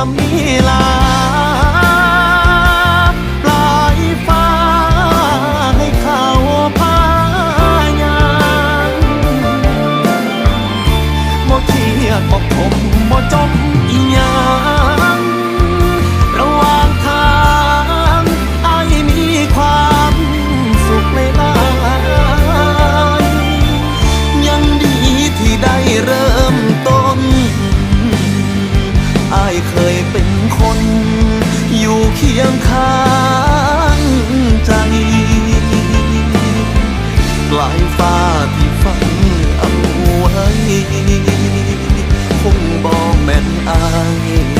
สามีลา ปลายฟ้าให้เขาพายางบ่เครียดบ่ขมบ่จมอี คน อยู่เคียงข้างใจปลายฟ้าที่ฝันเอาไว้ คงบอกแม่นอาย